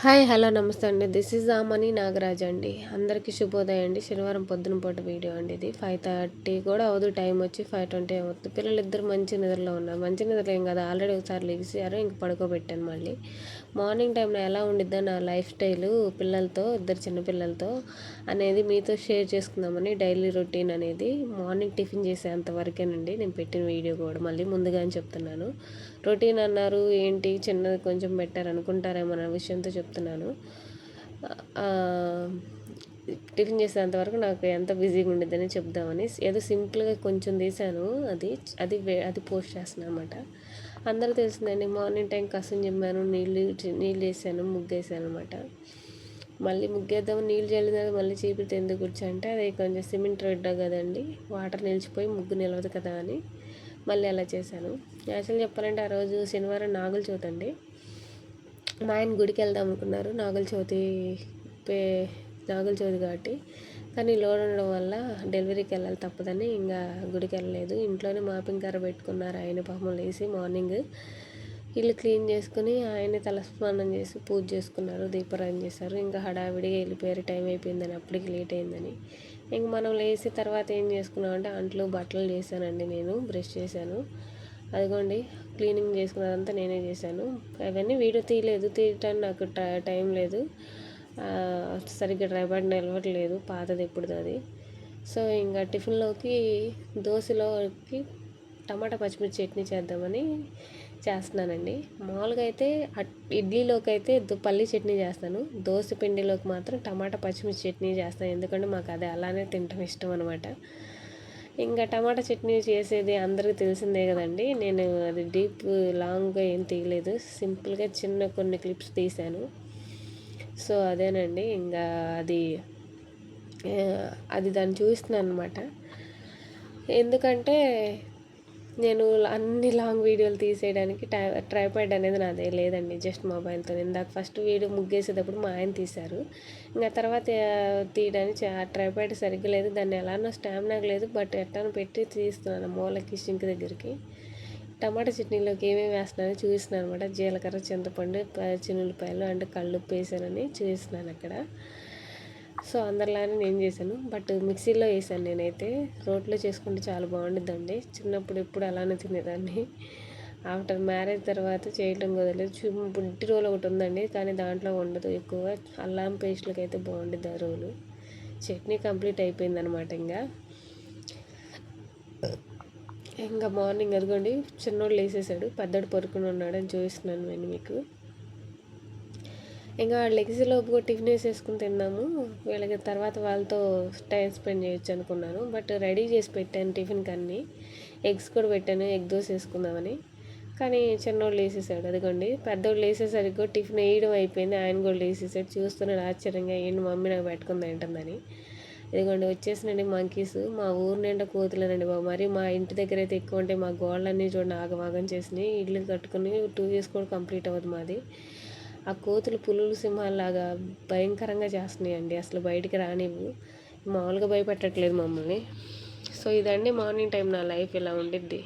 Hi hello నమస్తే అండి. This is Amani Nagaraj అండి. అందరికీ శుభోదయం అండి. శనివారం పొద్దున పూట వీడియో అండి ఇది. ఫైవ్ థర్టీ కూడా అవదు టైం వచ్చి ఫైవ్ ట్వంటీ అవుతుంది పిల్లలు ఇద్దరు మంచి నిద్రలో ఉన్నారు. మంచి నిద్రలో ఏం కదా ఆల్రెడీ ఒకసారి లెగిసారు ఇంక పడుకోబెట్టాను మళ్ళీ. మార్నింగ్ టైంలో ఎలా ఉండిద్దో నా లైఫ్ స్టైలు పిల్లలతో ఇద్దరు చిన్నపిల్లలతో అనేది మీతో షేర్ చేసుకుందామని డైలీ రొటీన్ అనేది మార్నింగ్ టిఫిన్ చేసేంత వరకేనండి. నేను పెట్టిన వీడియో కూడా మళ్ళీ ముందుగానే చెప్తున్నాను. రొటీన్ అన్నారు ఏంటి చిన్నది కొంచెం బెటర్ అనుకుంటారేమో అన్న విషయంతో చెప్తున్నాను. టిఫిన్ చేసేంతవరకు నాకు ఎంత బిజీగా ఉండేదని చెప్దామని ఏదో సింపుల్గా కొంచెం తీసాను. అది అది అది పోస్ట్ చేస్తున్నాను అనమాట అందరూ తెలిసిందండి మార్నింగ్ టైం కసం చెప్పాను నీళ్ళు నీళ్ళు వేసాను ముగ్గేసాను అనమాట మళ్ళీ ముగ్గేద్దాం నీళ్ళు చల్లిన మళ్ళీ చీపితే ఎందుకు కూర్చోంటే అది కొంచెం సిమెంట్ రెడ్ కదండి వాటర్ నిలిచిపోయి ముగ్గు నిలవదు కదా అని మళ్ళీ అలా చేశాను. యాక్చువల్ చెప్పాలంటే ఆ రోజు శనివారం నాగుల చూతండి అండి మా ఆయన గుడికి వెళ్దాం అనుకున్నారు నాగుల చవితి పే నాగుల చవితి కాబట్టి. కానీ లోడ్ ఉండడం వల్ల డెలివరీకి వెళ్ళాలి తప్పదని ఇంకా గుడికి వెళ్ళలేదు. ఇంట్లోనే మాపింగ్ కర్ర పెట్టుకున్నారు ఆయన పాపం లేసి మార్నింగ్. ఇల్లు క్లీన్ చేసుకుని ఆయన తలస్నానం చేసి పూజ చేసుకున్నారు దీపారాయణ చేశారు. ఇంకా హడావిడిగా వెళ్ళిపోయారు టైం అయిపోయిందని అప్పటికి లేట్ అయిందని. ఇంక మనం లేచి తర్వాత ఏం చేసుకున్నామంటే అంట్లు బట్టలు చేశానండి నేను బ్రష్ చేశాను. అదిగోండి క్లీనింగ్ చేసుకున్నదంతా నేనే చేశాను. అవన్నీ వీడియో తీయలేదు తీయటానికి నాకు టైం లేదు. సరిగ్గా డ్రైవర్ నిలవట్లేదు పాతది ఇప్పుడు అది సో ఇంకా టిఫిన్లోకి దోశలోకి టమాటా పచ్చిమిర్చి చట్నీ చేద్దామని చేస్తున్నానండి. మామూలుగా అయితే ఇడ్లీలోకి అయితే పల్లి చట్నీ చేస్తాను. దోశ పిండిలోకి మాత్రం టమాటా పచ్చిమిర్చి చట్నీ చేస్తాను. ఎందుకంటే మాకు అది అలానే తింటాం ఇష్టం అనమాట ఇంకా టమాటా చట్నీ చేసేది అందరికీ తెలిసిందే కదండి. నేను అది డీప్ లాంగ్గా ఏం తీయలేదు. సింపుల్గా చిన్న కొన్ని క్లిప్స్ తీశాను. సో అదేనండి. ఇంకా అది అది దాన్ని చూస్తున్నాను అనమాట ఎందుకంటే నేను అన్ని లాంగ్ వీడియోలు తీసేయడానికి టై ట్రైపాడ్ అనేది నాదే లేదండి జస్ట్ మొబైల్తో ఇందాక ఫస్ట్ వీడియో ముగ్గేసేటప్పుడు మా ఆయన తీశారు. ఇంకా తర్వాత తీయడానికి ఆ ట్రైపాడ్ సరిగ్గా లేదు. దాన్ని ఎలానో స్టామినా లేదు బట్ ఎట్టాను పెట్టి తీస్తున్నాను మూలకి సింక్ దగ్గరికి. టమాటా చట్నీలోకి ఏమేమి వేస్తున్నానని చూపిస్తున్నాను అనమాట జీలకర్ర చింతపండు చిన్నులపాయలు అంటే కళ్ళు వేసానని చూపిస్తున్నాను అక్కడ. సో అందరిలానే నేను చేశాను. బట్ మిక్సీలో వేసాను నేనైతే. రోట్లో చేసుకుంటే చాలా బాగుండిద్దండి. చిన్నప్పుడు ఎప్పుడు అలానే తినేదాన్ని. ఆఫ్టర్ మ్యారేజ్ తర్వాత చేయటం కుదరలేదు. బుడ్డి రోల్ ఒకటి ఉందండి. కానీ దాంట్లో ఉండదు ఎక్కువ అల్లం పేస్ట్లకి అయితే బాగుండిద్ది ఆ రోలు. చట్నీ కంప్లీట్ అయిపోయింది అనమాట ఇంకా. ఇంకా మార్నింగ్ అదిగోండి. చిన్నోడు వేసేసాడు పెద్దోడు పరుకుని ఉన్నాడు అని చూపిస్తున్నాను నేను మీకు. ఇంకా లెగ్స్ లోపు టిఫిన్ వేసేసుకుని తిన్నాము వీళ్ళకి తర్వాత వాళ్ళతో టైం స్పెండ్ చేయొచ్చు అనుకున్నాను. బట్ రెడీ చేసి పెట్టాను టిఫిన్ కన్నీ. ఎగ్స్ కూడా పెట్టాను ఎగ్ దోశ వేసుకుందామని. కానీ చిన్నోళ్ళు వేసేసాడు అదిగోండి పెద్దోళ్ళు వేసేసరికి టిఫిన్ వేయడం అయిపోయింది. ఆయన కూడా వేసేసాడు చూస్తున్నాడు ఆశ్చర్యంగా ఏంటి మమ్మీ నాకు పెట్టుకుంది ఏంటందని ఇదిగోండి వచ్చేసినండి మంకీస్ మా ఊరు నిండా కోతులేనండి బాబు. మరి మా ఇంటి దగ్గర అయితే ఎక్కువ ఉంటే మా గోళ్ళన్నీ చూడండి ఆగమాగం చేసినాయి. ఇల్లు కట్టుకుని టూ ఇయర్స్ కూడా కంప్లీట్ అవ్వదు మాది. ఆ కోతులు పులులు సింహాలలాగా భయంకరంగా చేస్తున్నాయండి. అసలు బయటికి రానివ్వు. మామూలుగా భయపెట్టట్లేదు మమ్మల్ని. సో ఇదండి మార్నింగ్ టైం నా లైఫ్ ఇలా ఉండిద్ది.